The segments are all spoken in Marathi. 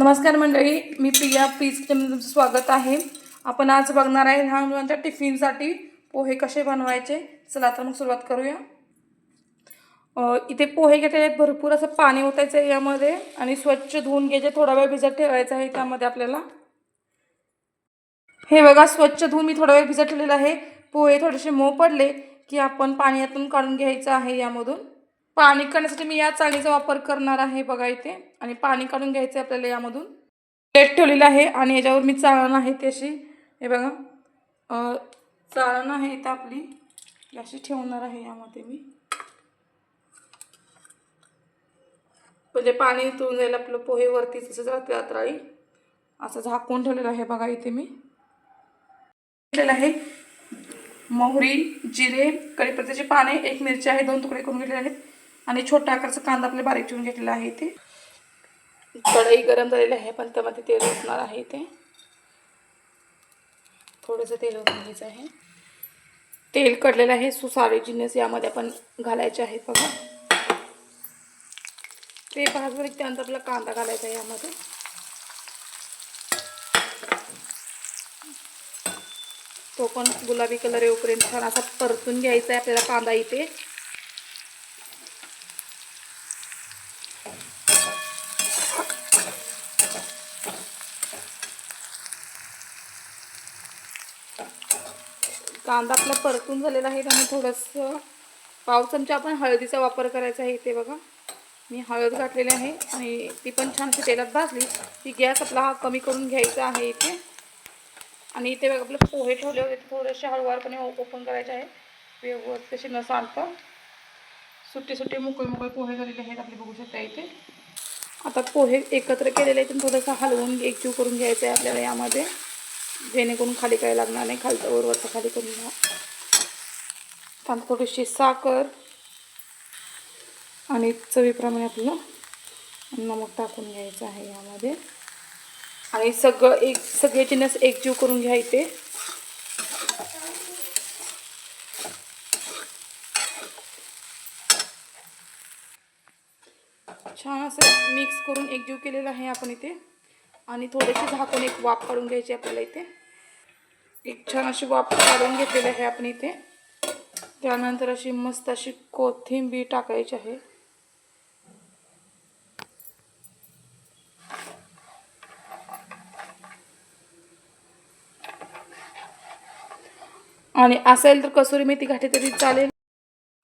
नमस्कार मंडळी मी प्रिया पीज तुमचं स्वागत आहे. आपण आज बघणार आहे लहान मुलांच्या टिफिनसाठी पोहे कसे बनवायचे. चला तर मग सुरुवात करूया. इथे पोहे घेतलेले आहेत भरपूर असं पाणी ओतायचं आहे यामध्ये आणि स्वच्छ धुवून घ्यायचे थोडा वेळ भिजत ठेवायचं आहे त्यामध्ये आपल्याला. हे बघा स्वच्छ धुवून मी थोडा वेळ भिजत ठेवलेलं आहे. पोहे थोडेसे मऊ पडले की आपण पाण्यातून काढून घ्यायचं आहे यामधून. पाणी काढण्यासाठी मी या चाळणीचा वापर करणार आहे बघा इथे. आणि पाणी काढून घ्यायचं आहे आपल्याला यामधून. प्लेट ठेवलेलं आहे आणि याच्यावर मी चाळण आहे ती अशी. हे बघा. चाळण आहे इथं आपली. अशी ठेवणार आहे यामध्ये मी. म्हणजे पाणी तुळून जाईल आपलं पोहे वरती तसंच राहते रात्राळी असं झाकून ठेवलेलं आहे बघा इथे मी. ठेवलेलं आहे. मोहरी जिरे कढीपत्त्याचे पाने एक मिरची आहे दोन तुकडे करून घेतलेले आहेत. आणि छोटा आकारचा कांदा आपले बारीक ठेवून घेतलेला आहे इथे. कढई गरम झालेली आहे पण त्यामध्ये तेल ओतणार आहे इथे. थोडंसं तेल ओतून घ्यायचं आहे. तेल कडलेलं आहे सुसारे जिन्नस यामध्ये आपण घालायचे आहेत बघा. ते भाजून त्यानंतर आपला कांदा घालायचा आहे यामध्ये. तो पण गुलाबी कलर येऊपर्यंत छान असा परतून घ्यायचा आहे आपल्याला कांदा इथे. कांदा आपला परतून झालेला आहे. त्यामुळे थोडंसं पाव चमचा आपण हळदीचा वापर करायचा आहे इथे बघा. मी हळद घातलेली आहे आणि ती पण छान तेलात भाजली. ती गॅस आपला हा कमी करून घ्यायचा आहे इथे. आणि इथे बघा आपले पोहे ठेवले होते. थोडेसे हळूवारपणे ओपन करायचे आहे. व्यवस्थित तसे न सांडता सुट्टे सुट्टे मोकळे मोकळे पोहे झालेले आहेत आपले बघू शकता इथे. आता पोहे एकत्र केलेले आहेत. थोडंसं हलवून एकजीव करून घ्यायचं आहे आपल्याला यामध्ये. जेणेकरून खाली काय लागणार नाही. खालचं वरवरचं खाली करून घ्या. त्यानंतर थोडीशी साखर आणि चवीप्रमाणे आपलं नमक टाकून घ्यायचं आहे यामध्ये. आणि सगळं एक सगळे जिन्नस एकजीव करून घ्यायचे छान असं मिक्स करून एकजीव केलेलं आहे आपण इथे. आणि थोडेसे झाकून एक वाफ काढून घ्यायची आपल्याला इथे. एक छान अशी वाफ काढून घेतलेली आहे आपण इथे. त्यानंतर अशी मस्त अशी कोथिंबीर टाकायची आहे. आणि असेल तर कसुरी मेथी घाटी तरी चालेल.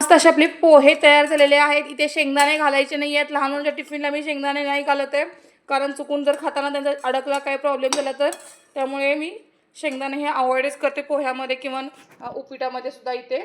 मस्त असे आपले पोहे तयार झालेले आहेत. इथे शेंगदाणे घालायचे नाही आहेत लहान मुलांच्या टिफिनला मी शेंगदाणे नाही घालत आहे. कारण चुकून जर खाताना त्यांचा अडकला काही प्रॉब्लेम झाला तर त्यामुळे मी शेंगदाणे हे अवॉइडच करते पोह्यामध्ये किंवा उपिटामध्ये सुद्धा इथे.